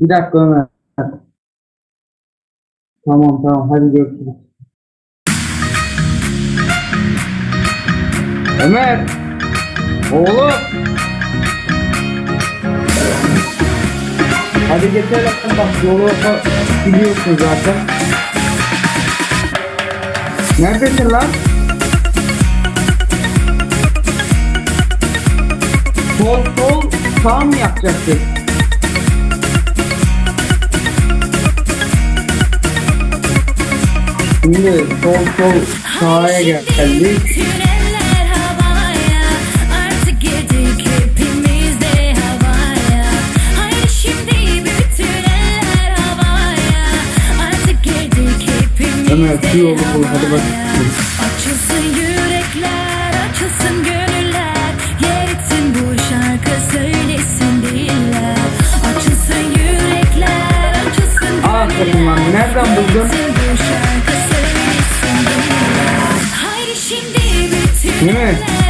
Bir dakika Ömer. Tamam tamam hadi görüşürüz. Ömer. Oğlum. Hadi geçelim bak yolu biliyorsun zaten. Neredesin lan? Sol sol sağ mı yapacaksın? Şimdi sol sol sağa geldik. Ömer, şu yolu bul, hadi bak. Açılsın yürekler, açılsın gönüller Yer etsin bu şarkı söylesin diller Açılsın yürekler, açılsın Aferin lan, nereden buldun? Şimdi bütün